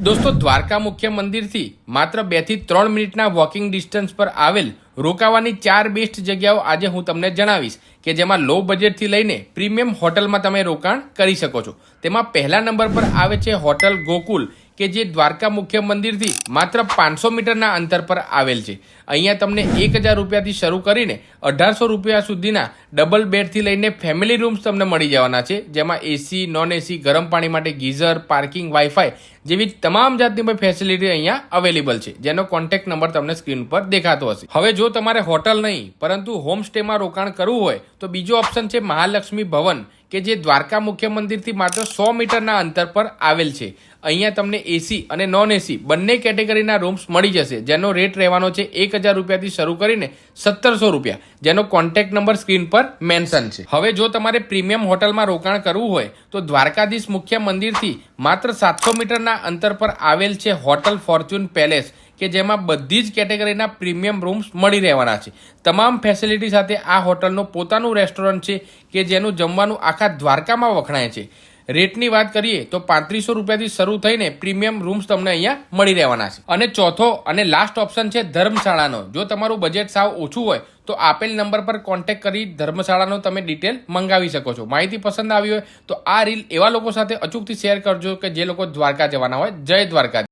દોસ્તો, દ્વારકા મુખ્ય મંદિરથી માત્ર બેથી ત્રણ મિનિટના વોકિંગ ડિસ્ટન્સ પર આવેલ રોકાવાની ચાર બેસ્ટ જગ્યાઓ આજે હું તમને જણાવીશ કે જેમાં લો બજેટથી લઈને પ્રીમિયમ હોટલમાં તમે રોકાણ કરી શકો છો. તેમાં પહેલા નંબર પર આવે છે હોટલ ગોકુલ કે જે દ્વારકા મુખ્ય મંદિરથી માત્ર પાંચસો મીટરના અંતર પર આવેલ છે. અહીંયા તમને એક હજાર રૂપિયાથી શરૂ કરીને અઢારસો રૂપિયા સુધીના ડબલ બેડથી લઈને ફેમિલી રૂમ્સ તમને મળી જવાના છે, જેમાં એસી નોન એસી ગરમ પાણી માટે ગીઝર, પાર્કિંગ વાઈફાઈ જેવી તમામ જાતની ફેસિલિટી અહીંયા અવેલેબલ છે, જેનો કોન્ટેક્ટ નંબર તમને સ્ક્રીન પર દેખાતો હશે. હવે જો તમારે હોટલ નહીં, પરંતુ હોમ સ્ટેમાં રોકાણ કરવું હોય, તો બીજો ઓપ્શન છે મહાલક્ષ્મી ભવન, કે જે દ્વારકા મુખ્ય મંદિરથી માત્ર સો મીટરના અંતર પર આવેલ છે. અહીંયા તમને એસી અને નોન એસી બંને કેટેગરીના રૂમ્સ મળી જશે. જેનો રેટ રહેવાનો છે એક હજાર રૂપિયાથી શરૂ કરીને સત્તરસો રૂપિયા, જેનો કોન્ટેક્ટ નંબર સ્ક્રીન પર મેન્શન છે. હવે જો તમારે પ્રીમિયમ હોટલમાં રોકાણ કરવું હોય, તો દ્વારકાધીશ મુખ્ય મંદિરથી માત્ર સાતસો મીટરના અંતર પર આવેલ છે હોટલ ફોર્ચ્યુન પેલેસ, કે જેમાં બધી જ કેટેગરીના પ્રીમિયમ રૂમ્સ મળી રહેવાના છે. તમામ ફેસિલિટી સાથે આ હોટલનું પોતાનું રેસ્ટોરન્ટ છે, કે જેનું જમવાનું આખા દ્વારકામાં વખણાય છે. રેટની વાત કરીએ તો પાંત્રીસો રૂપિયાથી શરૂ થઈને પ્રીમિયમ રૂમ્સ તમને અહીંયા મળી રહેવાના છે. અને ચોથો અને લાસ્ટ ઓપ્શન છે ધર્મશાળાનો. જો તમારું બજેટ સાવ ઓછું હોય, તો આપેલ નંબર પર કોન્ટેક્ટ કરી ધર્મશાળાનો તમે ડિટેલ મંગાવી શકો છો. માહિતી પસંદ આવી હોય, તો આ રીલ એવા લોકો સાથે અચૂકથી શેર કરજો કે જે લોકો દ્વારકા જવાના હોય. જય દ્વારકા